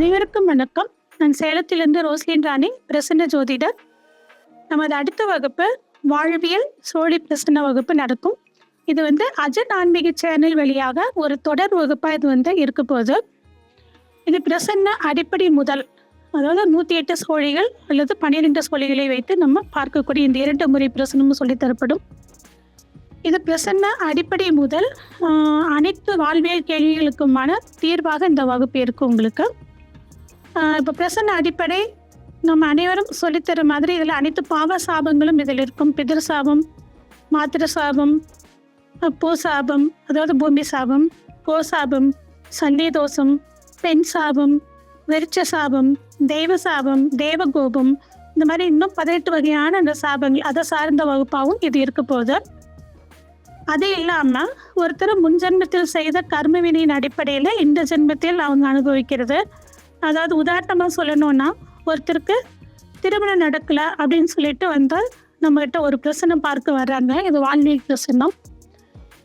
அனைவருக்கும் வணக்கம். நான் சேலத்திலிருந்து ரோஸ்லின் ராணி பிரசன்ன ஜோதிடர். நமது அடுத்த வகுப்பு வாழ்வியல் சோழி பிரசன்ன வகுப்பு நடக்கும். இது வந்து அஜன் ஆன்மீக சேனல் வழியாக ஒரு தொடர் வகுப்பாக இது வந்து இருக்க போகுது. இது பிரசன்ன அடிப்படை முதல். அதாவது நூற்றி எட்டு சோழிகள் அல்லது பன்னிரெண்டு சோழிகளை வைத்து நம்ம பார்க்கக்கூடிய இந்த இரண்டு முறை பிரசனமும் சொல்லித் தரப்படும். இது பிரசன்ன அடிப்படை முதல் அனைத்து வாழ்வியல் கேள்விகளுக்குமான தீர்வாக இந்த வகுப்பு இருக்கும் உங்களுக்கு. இப்போ பிரசன்ன அடிப்படை நம்ம அனைவரும் சொல்லித்தர மாதிரி இதில் அனைத்து பாவ சாபங்களும் இதில் இருக்கும். பிதிர் சாபம் மாத்திர சாபம் அஹ், பூ சாபம் அதாவது பூமி சாபம் கோ சாபம் சண்டே தோஷம் பெண் சாபம் வெறிச்ச சாபம் தெய்வ சாபம் தேவகோபம் இந்த மாதிரி இன்னும் பதினெட்டு வகையான அந்த சாபங்கள் அதை சார்ந்த வகுப்பாகவும் இது இருக்க போகுது. அது இல்லாமல் ஒருத்தர் முன் ஜென்மத்தில் செய்த கர்ம வினையின் அடிப்படையில் இந்த ஜென்மத்தில் அவங்க அனுபவிக்கிறது. அதாவது உதாரணமாக சொல்லணும்னா ஒருத்தருக்கு திருமணம் நடக்கலை அப்படின்னு சொல்லிட்டு வந்து நம்மகிட்ட ஒரு பிரச்சனை பார்க்க வர்றாங்க. இது வாழ்வியல் பிரசனம்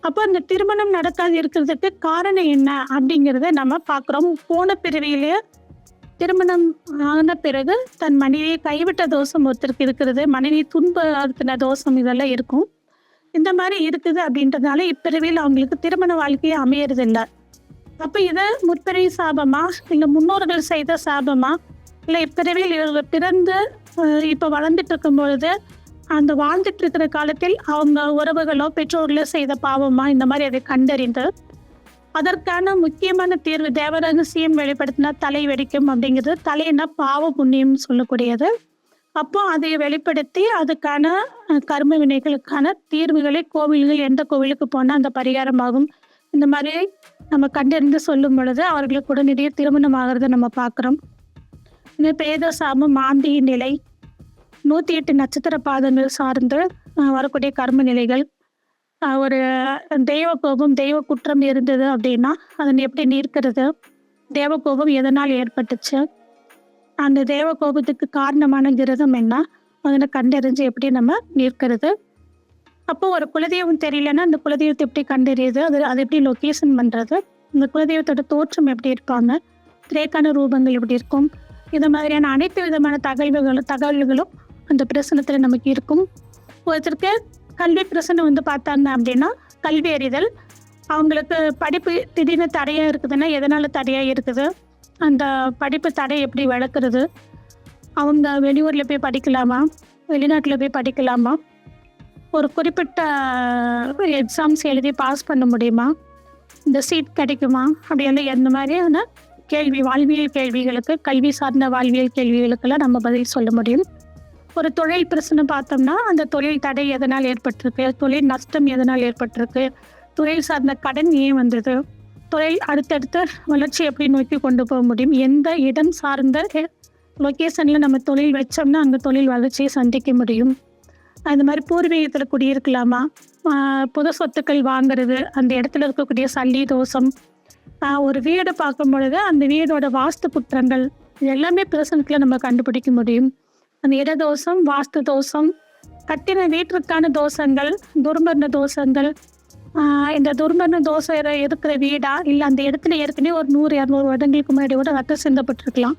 அப்போ அந்த திருமணம் நடக்காது இருக்கிறதுக்கு காரணம் என்ன அப்படிங்கிறத நம்ம பார்க்குறோம். போன பிறவியிலேயே திருமணம் ஆன பிறகு தன் மனைவியை கைவிட்ட தோஷம் ஒருத்தருக்கு இருக்கிறது மனைவி துன்பத்தின தோஷம் இதெல்லாம் இருக்கும். இந்த மாதிரி இருக்குது அப்படின்றதுனால இப்பிறவியில் அவங்களுக்கு திருமண வாழ்க்கையே அமையறதில்லை. அப்போ இது முற்பிறவி சாபமா? இல்ல முன்னோர்கள் செய்த சாபமா? இல்லை இப்பிறவியில் இவர்கள் பிறந்து இப்ப இப்போ வளர்ந்துட்டு இருக்கும் பொழுது அந்த வாழ்ந்துட்டு இருக்கிற காலத்தில் அவங்க உறவுகளோ பெற்றோர்களோ செய்த பாவமா? இந்த மாதிரி அதை கண்டறிந்து அதற்கான முக்கியமான தீர்வு தேவரகசியம் வெளிப்படுத்தினா தலை வெடிக்கும் அப்படிங்கிறது தலைன்னா பாவ புண்ணியம் சொல்லக்கூடியது. அப்போ அதை வெளிப்படுத்தி அதுக்கான கர்ம வினைகளுக்கான தீர்வுகளை கோவில்கள் எந்த கோவிலுக்கு போனால் அந்த பரிகாரமாகும். இந்த மாதிரி நம்ம கண்டறிந்து சொல்லும் பொழுது அவர்களுக்கு உடனடியே திருமணம் ஆகிறத நம்ம பார்க்குறோம். இந்த பேத சாபம் மாந்தியின் நிலை நூற்றி எட்டு நட்சத்திர பாதங்கள் சார்ந்து வரக்கூடிய கர்ம நிலைகள் ஒரு தெய்வ கோபம் தெய்வ குற்றம் இருந்தது அப்படின்னா அதனை எப்படி நீர்க்கிறது? தேவ கோபம் எதனால் ஏற்பட்டுச்சு? அந்த தேவ கோபத்துக்கு காரணமான கிரதம் என்ன? அதனை கண்டறிஞ்சு எப்படி நம்ம நிற்கிறது அப்போ ஒரு குலதெய்வம் தெரியலன்னா அந்த குலதெய்வத்தை எப்படி கண்டறியுது? அது அது எப்படி லொக்கேஷன் பண்ணுறது இந்த குலதெய்வத்தோட தோற்றம் எப்படி இருப்பாங்க திரைக்கான ரூபங்கள் எப்படி இருக்கும்? இது மாதிரியான அனைத்து விதமான தகவல்களும் தகவல்களும் அந்த பிரசனத்தில் நமக்கு இருக்கும். ஒருத்தருக்கு கல்வி பிரசனம் வந்து பார்த்தாங்க அப்படின்னா கல்வி அறிதல் அவங்களுக்கு படிப்பு திடீர்னு தடையாக இருக்குதுன்னா எதனால் தடையாக இருக்குது? அந்த படிப்பு தடை எப்படி வளர்க்குறது? அவங்க வெளியூரில் போய் படிக்கலாமா? வெளிநாட்டில் போய் படிக்கலாமா? ஒரு குறிப்பிட்ட எக்ஸாம்ஸ் எழுதி பாஸ் பண்ண முடியுமா? இந்த சீட் கிடைக்குமா? அப்படியெல்லாம் எந்த மாதிரியான கேள்வி வாழ்வியல் கேள்விகளுக்கு கல்வி சார்ந்த வாழ்வியல் கேள்விகளுக்கெல்லாம் நம்ம பதில் சொல்ல முடியும். ஒரு தொழில் பிரச்சனை பார்த்தோம்னா அந்த தொழில் தடை எதனால் ஏற்பட்டிருக்கு? தொழில் நஷ்டம் எதனால் ஏற்பட்டிருக்கு? தொழில் சார்ந்த கடன் ஏன் வந்தது? தொழில் அடுத்தடுத்த வளர்ச்சி எப்படி நோக்கி கொண்டு போக முடியும்? எந்த இடம் சார்ந்த லொக்கேஷனில் நம்ம தொழில் வச்சோம்னா அந்த தொழில் வளர்ச்சியை சந்திக்க முடியும். அது மாதிரி பூர்வீகத்தில் குடியிருக்கலாமா? புது சொத்துக்கள் வாங்குறது அந்த இடத்துல இருக்கக்கூடிய சல்லி தோஷம். ஒரு வீடு பார்க்கும் பொழுது அந்த வீடோட வாஸ்து குற்றங்கள் இது எல்லாமே பிரசனத்தில் நம்ம கண்டுபிடிக்க முடியும். அந்த இட தோஷம் வாஸ்து தோஷம் கட்டின வீட்டிற்கான தோஷங்கள் துர்மரண தோஷங்கள் இந்த துர்மரண தோஷம் இருக்கிற வீடா இல்லை அந்த இடத்துல ஏற்கனவே ஒரு நூறு இரநூறு வருடங்களுக்கு முன்னாடி கூட ரத்தம் சிந்தப்பட்டிருக்கலாம்.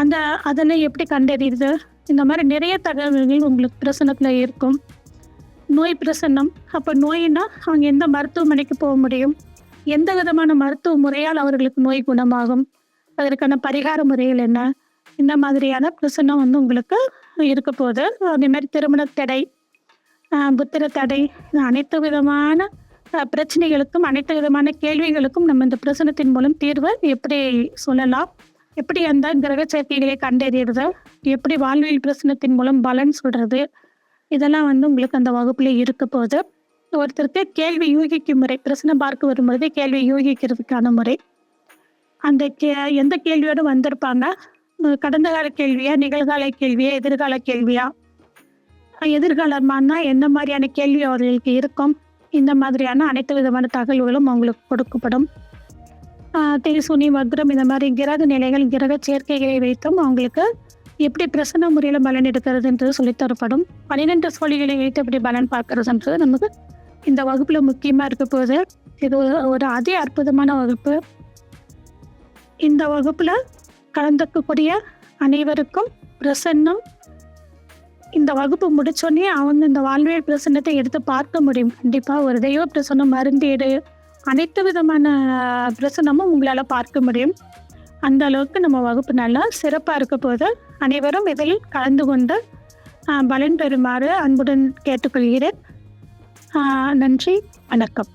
அந்த அதனை எப்படி கண்டறியுது இந்த மாதிரி நிறைய தகவல்கள் உங்களுக்கு பிரசனத்தில் இருக்கும். நோய் பிரசன்னம் அப்போ நோயினா அவங்க எந்த மருத்துவமனைக்கு போக முடியும்? எந்த விதமான மருத்துவ முறையால் அவர்களுக்கு நோய் குணமாகும்? அதற்கான பரிகார முறைகள் என்ன? இந்த மாதிரியான பிரசன்னம் வந்து உங்களுக்கு இருக்க போகுது அதே மாதிரி திருமண தடை புத்திர தடை அனைத்து விதமான பிரச்சனைகளுக்கும் அனைத்து விதமான கேள்விகளுக்கும் நம்ம இந்த பிரசனத்தின் மூலம் தீர்வை எப்படி சொல்லலாம்? எப்படி அந்த கிரக சேர்க்கைகளை கண்டறியறது? எப்படி வாழ்வியல் பிரசனத்தின் மூலம் பலன் சொல்றது? இதெல்லாம் வந்து உங்களுக்கு அந்த வகுப்புல இருக்க போகுது. ஒருத்தருக்கு கேள்வி யூகிக்கும் முறை பிரச்சனை பார்க்க வரும்பொழுது கேள்வி யூகிக்கிறதுக்கான முறை. அந்த கே எந்த கேள்வியோடு வந்திருப்பாங்க? கடந்த கால கேள்வியா நிகழ்கால கேள்வியா எதிர்கால கேள்வியா? எதிர்காலமானா என்ன மாதிரியான கேள்வி அவர்களுக்கு இருக்கும்? இந்த மாதிரியான அனைத்து விதமான தகவல்களும் அவங்களுக்கு கொடுக்கப்படும். தேசுனி வக்ரம் இந்த மாதிரி கிரக நிலைகள் கிரக சேர்க்கைகளை வைத்தும் அவங்களுக்கு எப்படி பிரசன்ன முறையில் பலன் எடுக்கிறதுன்றது சொல்லித் தரப்படும் பன்னிரெண்டு சோழிகளை வைத்து எப்படி பலன் பார்க்கறதுன்றது நமக்கு இந்த வகுப்பில் முக்கியமாக இருக்க போகுது. இது ஒரு- அதி அற்புதமான வகுப்பு. இந்த வகுப்பில் கலந்துக்கக்கூடிய அனைவருக்கும் பிரசன்னம். இந்த வகுப்பு முடிச்சோடனே அவங்க இந்த வாழ்வியல் பிரசன்னத்தை எடுத்து பார்க்க முடியும். கண்டிப்பாக ஒரு தெய்வ பிரசன்னம் மருந்தேடு அனைத்து விதமான பிரசனமும் உங்களால் பார்க்க முடியும். அந்த அளவுக்கு நம்ம வகுப்பு நல்லா சிறப்பாக இருக்க போது அனைவரும் இதில் கலந்து கொண்டு பலன் பெறுமாறு அன்புடன் கேட்டுக்கொள்கிறேன். நன்றி வணக்கம்.